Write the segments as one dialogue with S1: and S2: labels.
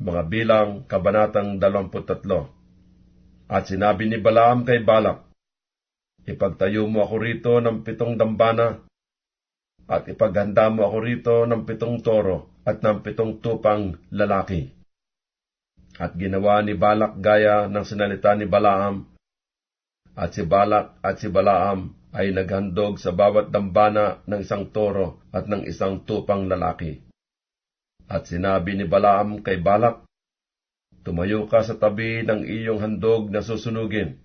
S1: mga bilang kabanatang 23. At sinabi ni Balaam kay Balak, Ipagtayo mo ako rito ng pitong dambana, at ipaghanda mo ako rito ng pitong toro at ng pitong tupang lalaki. At ginawa ni Balak gaya ng sinalita ni Balaam, at si Balak at si Balaam ay naghandog sa bawat dambana ng isang toro at ng isang tupang lalaki. At sinabi ni Balaam kay Balak, Tumayo ka sa tabi ng iyong handog na susunugin.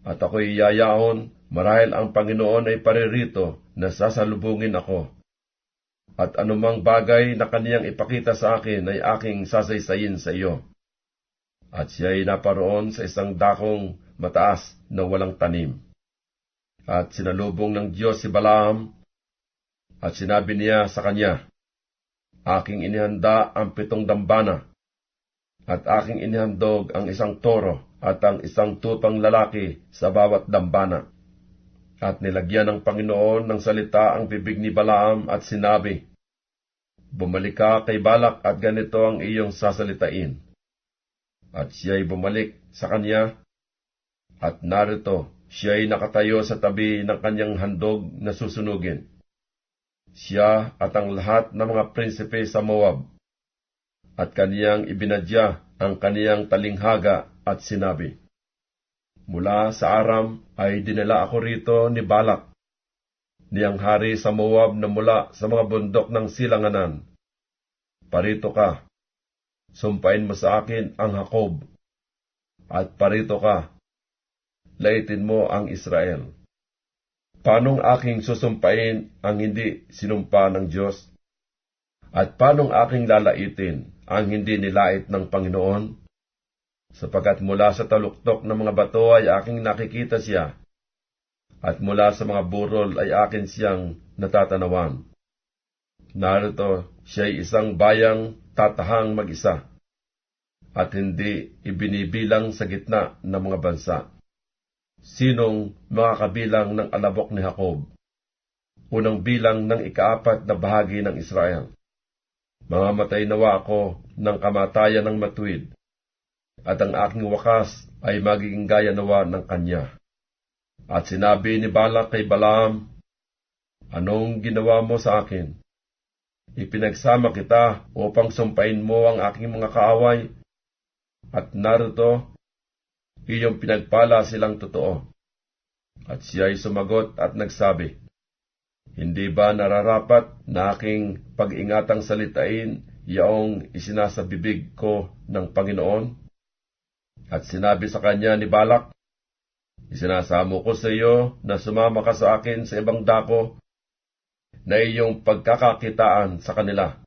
S1: At ako'y yayaon, marahil ang Panginoon ay paririto na sasalubungin ako. At anumang bagay na kaniyang ipakita sa akin ay aking sasaysayin sa iyo. At siya'y naparoon sa isang dakong mataas na walang tanim. At sinalubong ng Diyos si Balaam, at sinabi niya sa kanya, Aking inihanda ang pitong dambana, at aking inihandog ang isang toro at ang isang tupang lalaki sa bawat dambana. At nilagyan ng Panginoon ng salita ang bibig ni Balaam at sinabi, Bumalik ka kay Balak at ganito ang iyong sasalitain. At siya'y bumalik sa kanya, at narito siya'y nakatayo sa tabi ng kanyang handog na susunugin siya at ang lahat ng mga prinsipe sa Moab. At kaniyang ibinadya ang kaniyang talinghaga at sinabi, Mula sa Aram ay dinala ako rito ni Balak, niyang hari sa Moab na mula sa mga bundok ng silanganan. Parito ka, sumpain mo sa akin ang Hakob, at parito ka, laitin mo ang Israel. Panong aking susumpain ang hindi sinumpa ng Diyos? At panong aking lalaitin ang hindi nilait ng Panginoon? Sapagat mula sa taluktok ng mga bato ay aking nakikita siya, at mula sa mga burol ay akin siyang natatanawan. Narito siya'y isang bayang tatahang mag-isa, at hindi ibinibilang sa gitna ng mga bansa sinong makakabilang ng alabok ni Jacob, unang bilang ng ikaapat na bahagi ng Israel. Mamamatay nawa ako ng kamatayan ng matuwid, at ang aking wakas ay magiging gaya nawa ng kanya. At sinabi ni Balak kay Balaam, Anong ginawa mo sa akin? Ipinagsama kita upang sumpain mo ang aking mga kaaway, at narito iyong pinagpala silang totoo. At siya sumagot at nagsabi, Hindi ba nararapat na aking pag-ingatang salitain yaong isinasabibig ko ng Panginoon? At sinabi sa kanya ni Balak, Isinasamo ko sa iyo na sumama ka sa akin sa ibang dako na iyong pagkakakitaan sa kanila.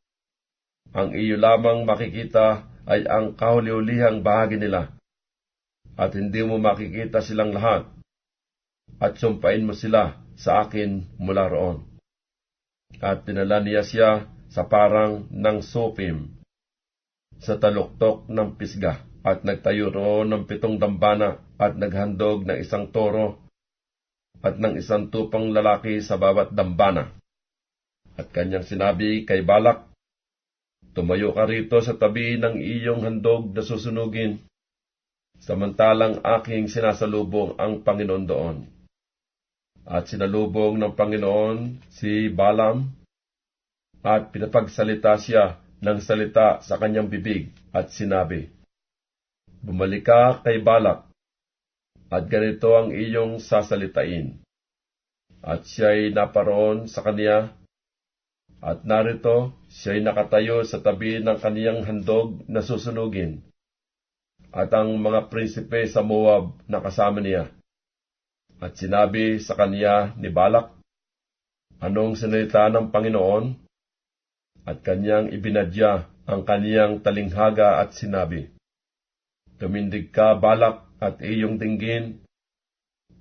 S1: Ang iyo lamang makikita ay ang kahuli-ulihang bahagi nila at hindi mo makikita silang lahat, at sumpain mo sila sa akin mula roon. At tinala niya siya sa parang ng sopim, sa taluktok ng pisga, at nagtayo roon ng pitong dambana, at naghandog ng isang toro, at ng isang tupang lalaki sa bawat dambana. At kanyang sinabi kay Balak, Tumayo ka rito sa tabi ng iyong handog na susunugin, samantalang aking sinasalubong ang Panginoon doon. At sinalubong ng Panginoon si Balaam, at pinapagsalita siya ng salita sa kanyang bibig at sinabi, Bumalik ka kay Balak, at ganito ang iyong sasalitain. At siya'y naparoon sa kaniya, at narito siya'y nakatayo sa tabi ng kaniyang handog na susunugin at ang mga prinsipe sa Moab na kasama niya. At sinabi sa kanya ni Balak, Anong sinalita ng Panginoon? At kanyang ibinadya ang kaniyang talinghaga at sinabi, Tumindig ka, Balak, at iyong tinggin.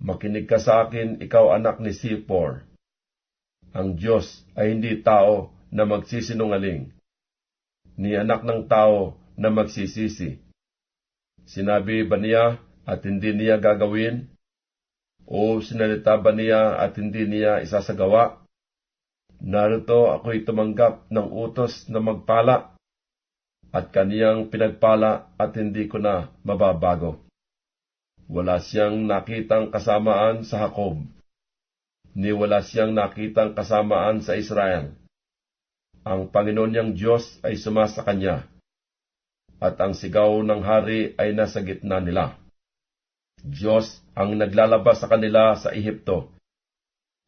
S1: Makinig ka sa akin, ikaw anak ni Sipor. Ang Diyos ay hindi tao na magsisinungaling, ni anak ng tao na magsisisi Sinabi ba niya at hindi niya gagawin? O sinalita ba niya at hindi niya isasagawa? Narito ako'y tumanggap ng utos na magpala. at kaniyang pinagpala at hindi ko na mababago. Wala siyang nakitang kasamaan sa Jacob, ni wala siyang nakitang kasamaan sa Israel. Ang Panginoon niyang Diyos ay sumasa kanya, at ang sigaw ng hari ay nasa gitna nila. Diyos ang naglalabas sa kanila sa Ehipto.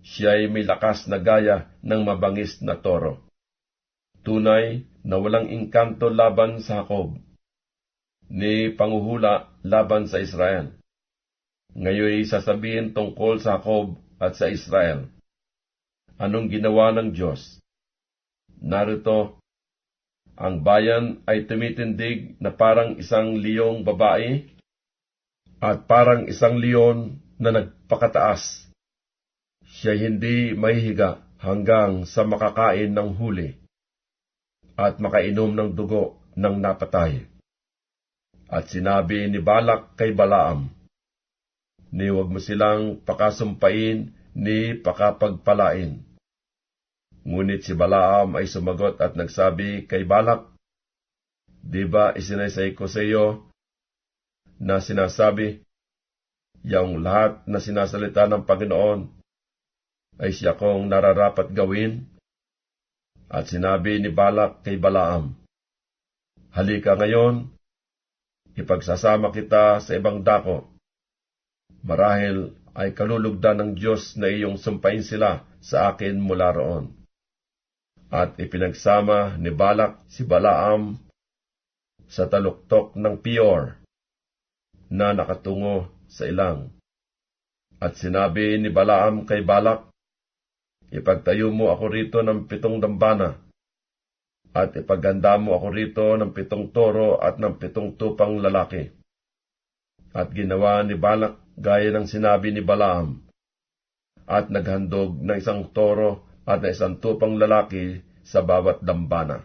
S1: Siya ay may lakas na gaya ng mabangis na toro. Tunay na walang inkanto laban sa Jacob, ni panguhula laban sa Israel. Ngayon sasabihin tungkol sa Jacob at sa Israel. Anong ginawa ng Diyos? Narito, ang bayan ay tumitindig na parang isang liyong babae at parang isang leon na nagpakataas. Siya hindi mahihiga hanggang sa makakain ng huli at makainom ng dugo ng napatay. At sinabi ni Balak kay Balaam, ni wag mo silang pakasumpain ni pakapagpalain. Ngunit si Balaam ay sumagot at nagsabi kay Balak, Di ba isinaysay ko sa iyo na sinasabi, yung lahat na sinasalita ng Panginoon ay siya kong nararapat gawin? At sinabi ni Balak kay Balaam, Halika ngayon, ipagsasama kita sa ibang dako Marahil ay kalulugdan ng Diyos na iyong sumpain sila sa akin mula roon. At ipinagsama ni Balak si Balaam sa taluktok ng Pior na nakatungo sa ilang. At sinabi ni Balaam kay Balak, Ipagtayo mo ako rito ng pitong dambana, at ipaganda mo ako rito ng pitong toro at ng pitong tupang lalaki. At ginawa ni Balak gaya ng sinabi ni Balaam, at naghandog ng isang toro at ng isang tupang lalaki sa bawat dambana.